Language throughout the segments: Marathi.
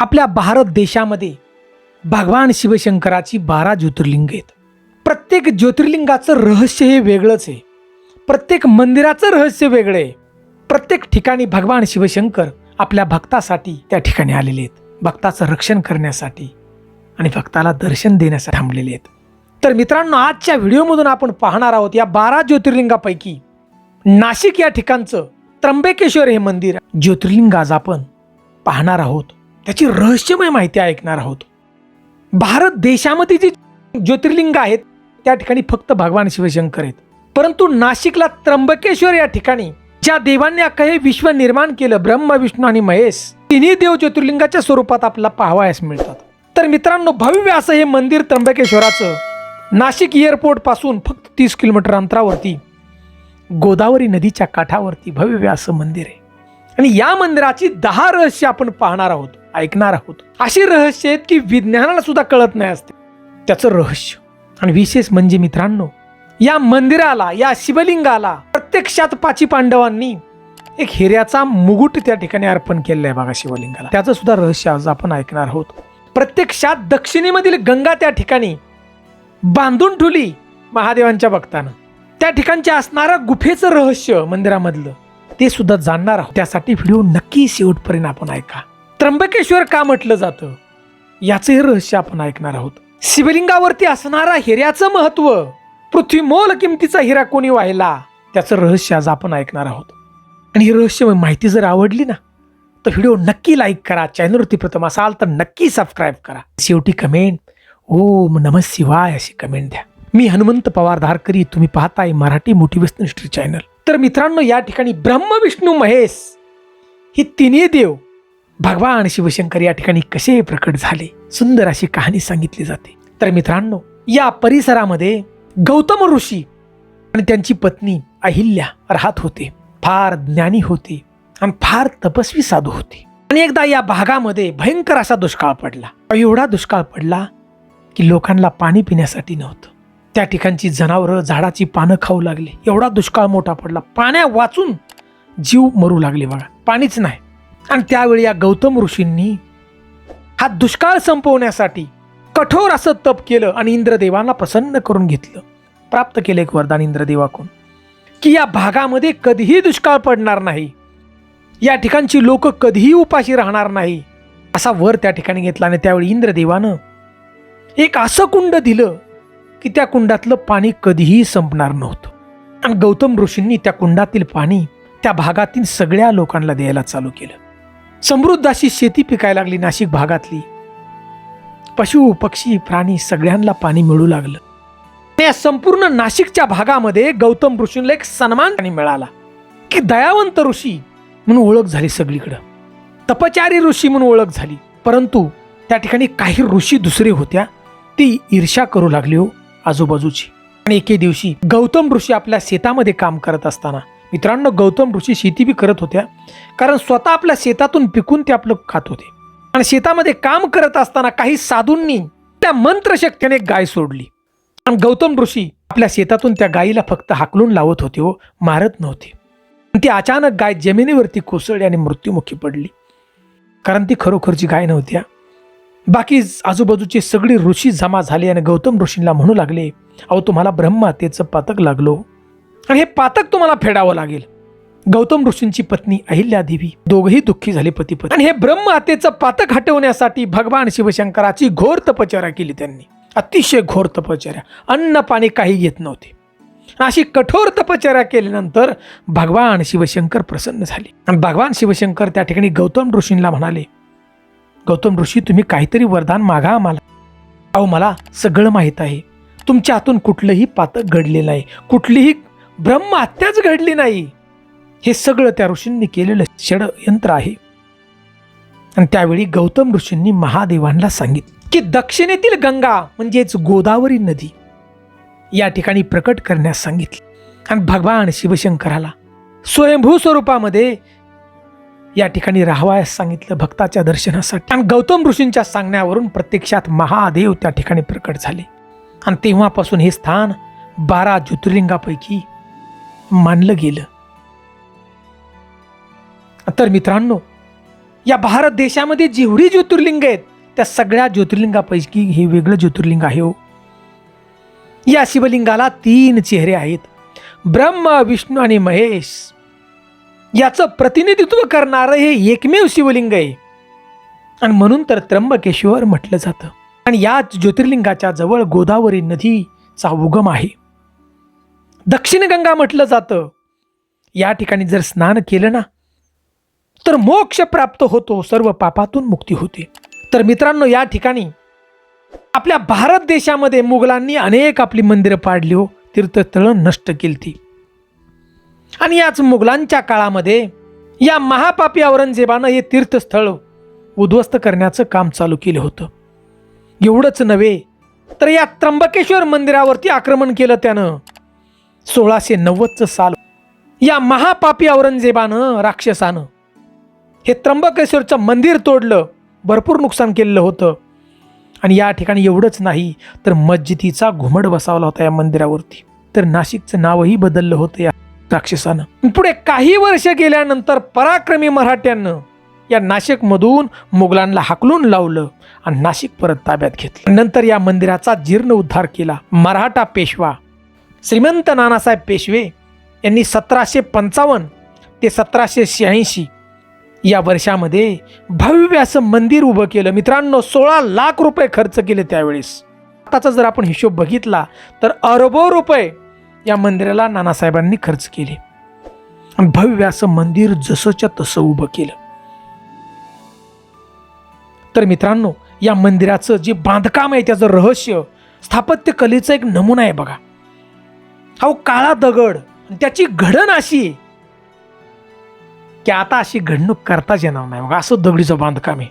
आपल्या भारत देशामध्ये भगवान शिवशंकराची बारा ज्योतिर्लिंग आहेत. प्रत्येक ज्योतिर्लिंगाचं रहस्य हे वेगळंच आहे. प्रत्येक मंदिराचं रहस्य वेगळं आहे. प्रत्येक ठिकाणी भगवान शिवशंकर आपल्या भक्तासाठी त्या ठिकाणी आलेले आहेत. भक्ताचं रक्षण करण्यासाठी आणि भक्ताला दर्शन देण्यासाठी थांबलेले आहेत. तर मित्रांनो आजच्या व्हिडिओमधून आपण पाहणार आहोत या बारा ज्योतिर्लिंगापैकी नाशिक या ठिकाणचं त्र्यंबकेश्वर हे मंदिर ज्योतिर्लिंग आज आपण पाहणार आहोत. याची रहस्यमय माहिती ऐकणार आहोत. भारत देशामध्ये जी ज्योतिर्लिंग आहेत त्या ठिकाणी फक्त भगवान शिवशंकर आहेत. परंतु नाशिकला त्र्यंबकेश्वर या ठिकाणी ज्या देवांनी अख्खं हे विश्व निर्माण केलं ब्रह्म विष्णू आणि महेश तिन्ही देव ज्योतिर्लिंगाच्या स्वरूपात आपल्याला पाहावयास मिळतात. तर मित्रांनो भव्य असं हे मंदिर त्र्यंबकेश्वराचं नाशिक एअरपोर्टपासून फक्त तीस किलोमीटर अंतरावरती गोदावरी नदीच्या काठावरती भव्य असं मंदिर आहे. आणि या मंदिराची दहा रहस्य आपण पाहणार आहोत ऐकणार आहोत. अशी रहस्य आहेत की विज्ञानाला सुद्धा कळत नाही असते. त्याचं रहस्य आणि विशेष म्हणजे मित्रांनो या मंदिराला या शिवलिंगाला प्रत्यक्षात पाची पांडवांनी एक हिऱ्याचा मुकुट त्या ठिकाणी अर्पण केलेला आहे बघा शिवलिंगाला. त्याचं सुद्धा रहस्य आज आपण ऐकणार आहोत. प्रत्यक्षात दक्षिणेमधील गंगा त्या ठिकाणी बांधून ठुली महादेवांच्या भक्तानं. त्या ठिकाणच्या असणारं गुफेचं रहस्य मंदिरामधलं. ते सुद्धा जाणणार आहोत. त्यासाठी व्हिडिओ नक्की शेवटपर्यंत आपण ऐका. त्र्यंबकेश्वर का म्हटलं जातं? याचंही रहस्य आपण ऐकणार आहोत. शिवलिंगावरती असणारा हिऱ्याचं महत्त्व पृथ्वी मोल किमतीचा हिरा कोणी वाहिला त्याचं रहस्य आज आपण ऐकणार आहोत. आणि ही रहस्यमय माहिती जर आवडली ना तर व्हिडिओ नक्की लाईक करा चॅनलवरती प्रथम असाल तर नक्की सबस्क्राईब करा. शेवटी कमेंट ओम नम शिवाय अशी कमेंट द्या. मी हनुमंत पवार धारकरी तुम्ही पाहताय मराठी मोटिवेशनल हिस्ट्री चॅनल तर मित्रांनो या ठिकाणी ब्रह्म विष्णू महेश ही तिन्ही देव भगवान शिवशंकर या ठिकाणी कसे प्रकट झाले? सुंदर अशी कहाणी सांगितली जाते. तर मित्रांनो या परिसरामध्ये गौतम ऋषी आणि त्यांची पत्नी अहिल्या राहत होते. फार ज्ञानी होते आणि फार तपस्वी साधू होते. आणि एकदा या भागामध्ये भयंकर असा दुष्काळ पडला. एवढा दुष्काळ पडला की लोकांना पाणी पिण्यासाठी नव्हतं. त्या ठिकाणची जनावरं झाडाची पानं खाऊ लागली. एवढा दुष्काळ मोठा पडला. पाण्या वाचून जीव मरू लागले बघा पाणीच नाही. आणि त्यावेळी या गौतम ऋषींनी हा दुष्काळ संपवण्यासाठी कठोर असं तप केलं आणि इंद्रदेवांना प्रसन्न करून घेतलं. प्राप्त केलं एक वरदान इंद्रदेवाकडून की या भागामध्ये कधीही दुष्काळ पडणार नाही. या ठिकाणची लोक कधीही उपाशी राहणार नाही असा वर त्या ठिकाणी घेतला आणि त्यावेळी इंद्रदेवानं एक असं कुंड दिलं. की त्या कुंडातलं पाणी कधीही संपणार नव्हतं. आणि गौतम ऋषींनी त्या कुंडातील पाणी त्या भागातील सगळ्या लोकांना द्यायला चालू केलं. समृद्ध अशी शेती पिकायला लागली नाशिक भागातली. पशु पक्षी प्राणी सगळ्यांना पाणी मिळू लागलं. त्या या संपूर्ण नाशिकच्या भागामध्ये गौतम ऋषींना एक सन्मान त्यांनी मिळाला. की दयावंत ऋषी म्हणून ओळख झाली सगळीकडं. तपचारी ऋषी म्हणून ओळख झाली. परंतु त्या ठिकाणी काही ऋषी दुसरे होत्या. ती ईर्षा करू लागली हो. आजूबाजूची. आणि एके दिवशी गौतम ऋषी आपल्या शेतामध्ये काम करत असताना मित्रांनो गौतम ऋषी शेती बी करत होत्या कारण स्वतः आपल्या शेतातून पिकून ते आपलं खात होते. आणि शेतामध्ये काम करत असताना काही साधूंनी त्या मंत्रशक्तीने गाय सोडली. आणि गौतम ऋषी आपल्या शेतातून त्या गायीला फक्त हाकलून लावत होते व मारत नव्हते. ती अचानक गाय जमिनीवरती कोसळली आणि मृत्युमुखी पडली. कारण ती खरोखरची गाय नव्हत्या बाकी आजूबाजूचे सगळे ऋषी जमा झाले आणि गौतम ऋषींना म्हणू लागले अहो तुम्हाला ब्रह्महत्येचं पातक लागलो. आणि हे पातक तुम्हाला फेडावं लागेल. गौतम ऋषींची पत्नी अहिल्यादेवी दोघही दुःखी झाले पतीपती आणि हे ब्रह्महत्येचं पातक हटवण्यासाठी भगवान शिवशंकराची घोर तपचर्या केली त्यांनी. अतिशय घोर तपचर्या अन्न पाणी काही घेत नव्हते. अशी कठोर तपचर्या केल्यानंतर भगवान शिवशंकर प्रसन्न झाले. आणि भगवान शिवशंकर त्या ठिकाणी गौतम ऋषींना म्हणाले गौतम ऋषी तुम्ही काहीतरी वरदान मागा आम्हाला. अहो मला सगळं माहीत आहे. तुमच्या हातून कुठलंही पातक घडले नाही. कुठलीही ब्रह्महत्याच घडली नाही. हे सगळं त्या ऋषींनी केलेलं षडयंत्र आहे. आणि त्यावेळी गौतम ऋषींनी महादेवांना सांगितलं की दक्षिणेतील गंगा म्हणजेच गोदावरी नदी या ठिकाणी प्रकट करण्यास सांगितले. आणि भगवान शिवशंकराला स्वयंभू स्वरूपामध्ये या ठिकाणी राहावयास सांगितलं भक्ताच्या दर्शनासाठी. आणि गौतम ऋषींच्या सांगण्यावरून प्रत्यक्षात महादेव त्या ठिकाणी प्रकट झाले. आणि तेव्हापासून हे स्थान बारा ज्योतिर्लिंगापैकी मानलं गेलं. तर मित्रांनो या भारत देशामध्ये जेवढी ज्योतिर्लिंग आहेत त्या सगळ्या ज्योतिर्लिंगापैकी हे वेगळं ज्योतिर्लिंग आहे हो. या शिवलिंगाला तीन चेहरे आहेत. ब्रह्म विष्णू आणि महेश. याचं प्रतिनिधित्व करणारं हे एकमेव शिवलिंग आहे. आणि म्हणून तर त्र्यंबकेश्वर म्हटलं जातं. आणि याच ज्योतिर्लिंगाच्या जवळ गोदावरी नदीचा उगम आहे. दक्षिण गंगा म्हटलं जातं. या ठिकाणी जर स्नान केलं ना तर मोक्ष प्राप्त होतो सर्व पापातून मुक्ती होते. तर मित्रांनो या ठिकाणी आपल्या भारत देशामध्ये मुघलांनी अनेक आपली मंदिरं पाडली हो तीर्थस्थळं नष्ट केली ती. आणि याच मुघलांच्या काळामध्ये या महापापी औरंगजेबानं हे तीर्थस्थळ उद्ध्वस्त करण्याचं काम चालू केलं होतं. एवढंच नव्हे तर या त्र्यंबकेश्वर मंदिरावरती आक्रमण केलं त्यानं. सोळाशे नव्वदचं साल. या महापापी औरंगजेबानं राक्षसानं हे त्र्यंबकेश्वरचं मंदिर तोडलं भरपूर नुकसान केलेलं होतं. आणि या ठिकाणी एवढंच नाही तर मस्जिदीचा घुमड बसावला होता या मंदिरावरती. तर नाशिकचं नावही बदललं होतं या राक्षसानं. पुढे काही वर्ष गेल्यानंतर पराक्रमी मराठ्यांनं या नाशिकमधून मुघलांना हाकलून लावलं आणि नाशिक परत ताब्यात घेतलं. नंतर या मंदिराचा जीर्ण उद्धार केला. मराठा पेशवा श्रीमंत नानासाहेब पेशवे यांनी सतराशे पंचावन्न ते सतराशे शहाऐंशी या वर्षामध्ये भव्य असं मंदिर उभं केलं. मित्रांनो सोळा लाख रुपये खर्च केले त्यावेळेस. आताचा जर आपण हिशोब बघितला तर अरबो रुपये या मंदिराला नानासाहेबांनी खर्च केले. आणि भव्य असं मंदिर जसंच्या तसं उभं केलं. तर मित्रांनो या मंदिराचं जे बांधकाम आहे त्याचं रहस्य स्थापत्य कलेचा एक नमुना आहे बघा. हा काळा दगड त्याची घडण अशी की आता अशी घडणूक करताच येणार नाही मग असं दगडीचं बांधकाम आहे.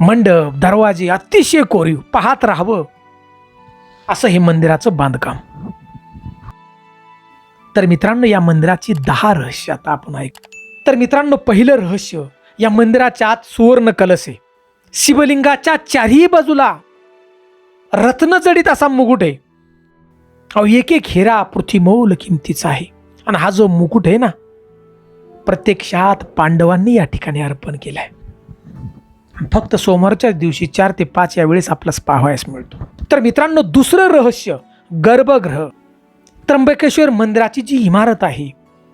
मंडप दरवाजे अतिशय कोरीव पाहत राहावं. असं हे मंदिराचं बांधकाम. तर मित्रांनो या मंदिराची दहा रहस्य आता आपण ऐक. तर मित्रांनो पहिलं रहस्य या मंदिराच्या आत सुवर्ण कलश आहे. शिवलिंगाच्या चारही बाजूला रत्नजडीत असा मुकुट आहे. अहो एक एक हिरा पृथ्वीमौल किमतीचा आहे. आणि हा जो मुकुट आहे ना प्रत्यक्षात पांडवांनी या ठिकाणी अर्पण केलाय. फक्त सोमवारच्याच दिवशी चार ते पाच या वेळेस आपल्यास पाहावयास मिळतो. तर मित्रांनो दुसरं रहस्य गर्भगृह. त्र्यंबकेश्वर मंदिराची जी इमारत आहे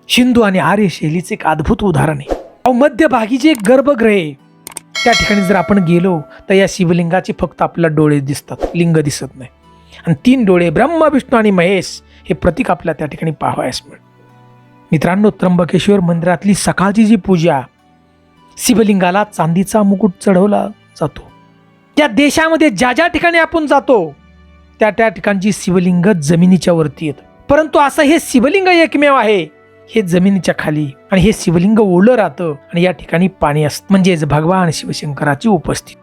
शिंदू आणि आर्य शैलीचे एक अद्भुत उदाहरण आहे. अहो मध्यभागी जे गर्भगृह आहे त्या ठिकाणी जर आपण गेलो तर या शिवलिंगाचे फक्त आपल्याला डोळे दिसतात लिंग दिसत नाही. आणि तीन डोळे ब्रह्मा विष्णू आणि महेश हे प्रतीक आपल्याला त्या ठिकाणी पाहावयास मिळतं मित्रांनो त्र्यंबकेश्वर मंदिरातली सकाळची जी पूजा शिवलिंगाला चांदीचा मुकुट चढवला जातो. त्या देशामध्ये ज्या ज्या ठिकाणी आपण जातो त्या त्या ठिकाणची शिवलिंग जमिनीच्या वरती येतं परंतु असं हे शिवलिंग एकमेव आहे. हे जमिनीच्या खाली आणि हे शिवलिंग ओलं राहतं आणि या ठिकाणी पाणी असतं. म्हणजेच भगवान शिवशंकराची उपस्थिती.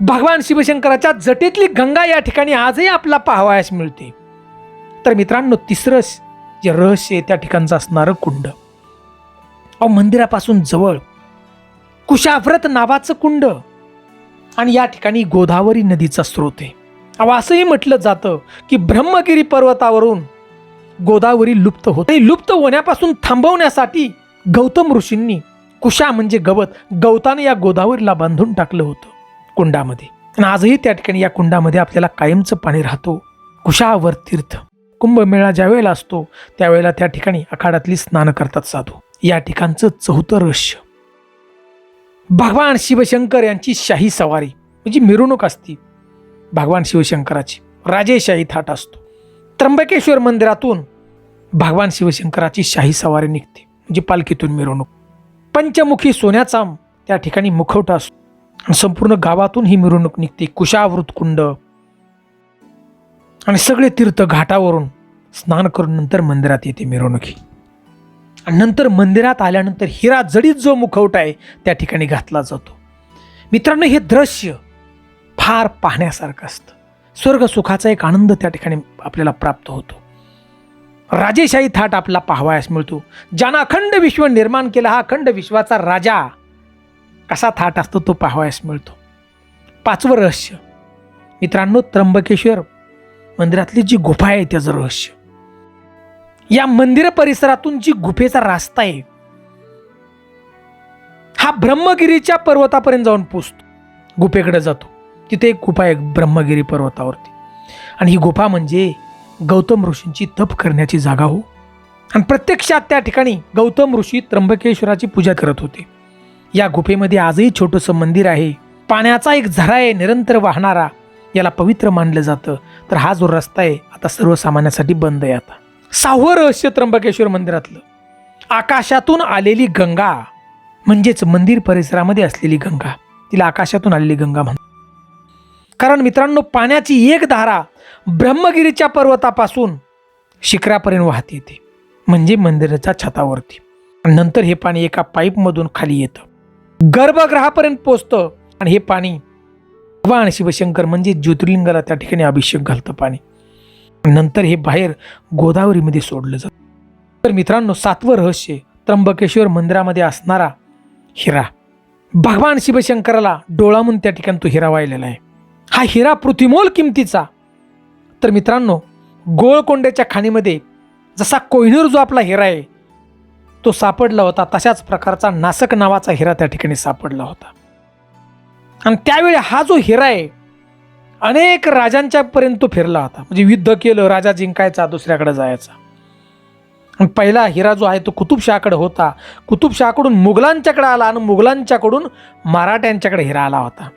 भगवान शिवशंकराच्या जटेतली गंगा या ठिकाणी आजही आपला पाहावयास मिळते. तर मित्रांनो तिसरं जे रहस्य आहे त्या ठिकाणचं असणारं कुंड. अहो मंदिरापासून जवळ. कुशाव्रत नावाचं कुंड. आणि या ठिकाणी गोदावरी नदीचा स्रोत आहे. असंही म्हटलं जातं की ब्रह्मगिरी पर्वतावरून गोदावरी लुप्त होत. लुप्त होण्यापासून थांबवण्यासाठी गौतम ऋषींनी कुशा म्हणजे गवत गवताने या गोदावरीला बांधून टाकलं होतं कुंडामध्ये. आणि आजही त्या ठिकाणी या कुंडामध्ये आपल्याला कायमचं पाणी राहतो. कुशावर तीर्थ. कुंभमेळा ज्यावेळेला असतो त्यावेळेला त्या ठिकाणी आखाड्यातली स्नान करतात साधू. या ठिकाणचं चौथं रहस्य. भगवान शिवशंकर यांची शाही सवारी म्हणजे मिरवणूक असती. भगवान शिवशंकराची. राजेशाही थाट असतो. त्र्यंबकेश्वर मंदिरातून भगवान शिवशंकराची शाही सवारी निघते म्हणजे पालखीतून मिरवणूक. पंचमुखी सोन्याचा त्या ठिकाणी मुखवटा असतो. आणि संपूर्ण गावातून ही मिरवणूक निघते. कुशावृत कुंड. आणि सगळे तीर्थ घाटावरून स्नान करून नंतर मंदिरात येते मिरवणुकी आणि नंतर मंदिरात आल्यानंतर हिरा जडीत जो मुखवटा आहे त्या ठिकाणी घातला जातो. मित्रांनो हे दृश्य फार पाहण्यासारखं असतं. स्वर्ग सुखाचा एक आनंद त्या ठिकाणी आपल्याला प्राप्त होतो. राजेशाही थाट आपला पाहावयास मिळतो. ज्यानं अखंड विश्व निर्माण केला हा अखंड विश्वाचा राजा कसा थाट असतो तो पाहावयास मिळतो. पाचवं रहस्य. मित्रांनो त्र्यंबकेश्वर मंदिरातली जी गुफा आहे त्याचं रहस्य. या मंदिर परिसरातून जी गुफेचा रास्ता आहे हा ब्रह्मगिरीच्या पर्वतापर्यंत जाऊन पोचतो. गुफेकडे जातो. तिथे एक गुफा आहे ब्रह्मगिरी पर्वतावरती. आणि ही गुफा म्हणजे गौतम ऋषींची तप करण्याची जागा हो. आणि प्रत्यक्षात त्या ठिकाणी गौतम ऋषी त्र्यंबकेश्वराची पूजा करत होते. या गुफेमध्ये आजही छोटंसं मंदिर आहे. पाण्याचा एक झरा आहे निरंतर वाहणारा. याला पवित्र मानलं जातं. तर हा जो रस्ता आहे आता सर्वसामान्यासाठी बंद आहे आता. सहावं रहस्य त्र्यंबकेश्वर मंदिरातलं. आकाशातून आलेली गंगा म्हणजेच मंदिर परिसरामध्ये असलेली गंगा. तिला आकाशातून आलेली गंगा म्हणतात. कारण मित्रांनो पाण्याची एक धारा ब्रह्मगिरीच्या पर्वतापासून शिखरापर्यंत वाहत येते म्हणजे मंदिराच्या छतावरती. नंतर हे पाणी एका पाईपमधून खाली येतं. गर्भगृहापर्यंत पोचतं आणि हे पाणी भगवान शिवशंकर म्हणजे ज्योतिर्लिंगाला त्या ठिकाणी अभिषेक घालतं पाणी. नंतर हे बाहेर गोदावरीमध्ये सोडलं जातं. तर मित्रांनो सातवं रहस्य त्र्यंबकेश्वर मंदिरामध्ये असणारा हिरा. भगवान शिवशंकराला डोळा म्हणून त्या ठिकाणी तो हिरा वाहिलेला आहे. हा हिरा पृथ्वीमोल किमतीचा. तर मित्रांनो गोळकोंड्याच्या खाणीमध्ये जसा कोहिनूर जो आपला हिरा आहे तो सापडला होता तशाच प्रकारचा नासक नावाचा हिरा त्या ठिकाणी सापडला होता. आणि त्यावेळी हा जो हिरा आहे अनेक राजांच्या पर्यंत तो फिरला होता. म्हणजे युद्ध केलं राजा जिंकायचा दुसऱ्याकडे जायचा. आणि पहिला हिरा जो आहे तो कुतुबशहाकडे होता. कुतुबशहाकडून मुघलांच्याकडे आला आणि मुघलांच्याकडून मराठ्यांच्याकडे हिरा आला होता.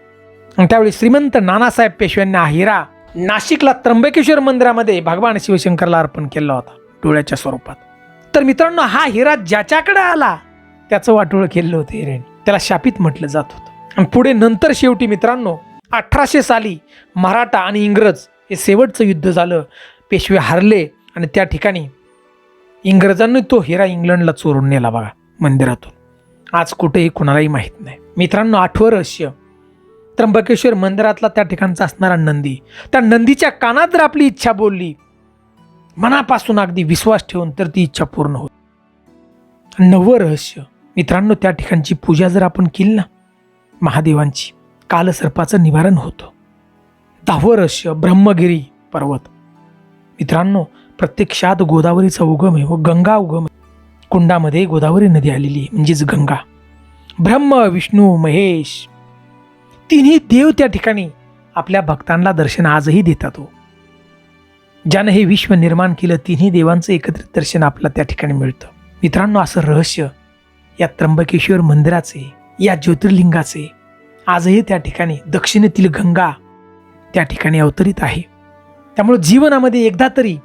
त्यावेळी श्रीमंत नानासाहेब पेशव्यांनी हा हिरा नाशिकला त्र्यंबकेश्वर मंदिरामध्ये भगवान शिवशंकरला अर्पण केला होता डोळ्याच्या स्वरूपात. तर मित्रांनो हा हिरा ज्याच्याकडे आला त्याचं वाटोळ केलं होतं हिरेने. त्याला शापित म्हटलं जात होतं. आणि पुढे नंतर शेवटी मित्रांनो अठराशे साली मराठा आणि इंग्रज हे शेवटचं युद्ध झालं. पेशवे हारले आणि त्या ठिकाणी इंग्रजांनी तो हिरा इंग्लंडला चोरून नेला बघा मंदिरातून. आज कुठेही कुणालाही माहीत नाही. मित्रांनो आठवं रहस्य. त्र्यंबकेश्वर मंदिरातला त्या ठिकाणचा असणारा नंदी. त्या नंदीच्या कानात जर आपली इच्छा बोलली मनापासून अगदी विश्वास ठेवून तर ती इच्छा पूर्ण होत नवं रहस्य मित्रांनो त्या ठिकाणची पूजा जर आपण केली ना महादेवांची कालसर्पाचं निवारण होतं. दहावं रहस्य ब्रह्मगिरी पर्वत. मित्रांनो प्रत्यक्षात गोदावरीचा उगम आहे व गंगा उगम आहे. कुंडामध्ये गोदावरी नदी आलेली आहे म्हणजेच गंगा. ब्रह्म विष्णू महेश तिन्ही देव त्या ठिकाणी आपल्या भक्तांना दर्शन आजही देतात हो. ज्यानं हे विश्व निर्माण केलं तिन्ही देवांचं एकत्रित दर्शन आपल्याला त्या ठिकाणी मिळतं. मित्रांनो असं रहस्य या त्र्यंबकेश्वर मंदिराचे या ज्योतिर्लिंगाचे आजही त्या ठिकाणी दक्षिणेतील गंगा त्या ठिकाणी अवतरित आहे. त्यामुळे जीवनामध्ये एकदा तरी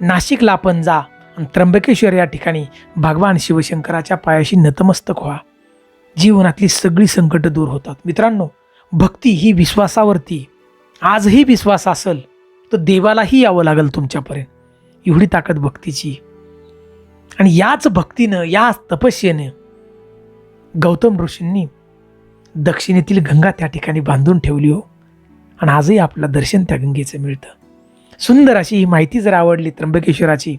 नाशिकला आपण जा आणि त्र्यंबकेश्वर या ठिकाणी भगवान शिवशंकराच्या पायाशी नतमस्तक व्हा. जीवनातली सगळी संकटं दूर होतात. मित्रांनो भक्ती ही विश्वासावरती आजही विश्वास असेल तर देवालाही यावं लागेल तुमच्यापर्यंत. एवढी ताकद भक्तीची आणि याच भक्तीनं याच तपस्येनं गौतम ऋषींनी दक्षिणेतील गंगा त्या ठिकाणी बांधून ठेवली हो. आणि आजही आपलं दर्शन त्या गंगेचं मिळतं. सुंदर अशी ही माहिती जर आवडली त्र्यंबकेश्वराची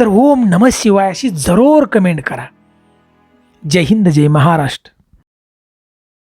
तर ओम नम शिवाय अशी जरूर कमेंट करा. जय हिंद जय महाराष्ट्र.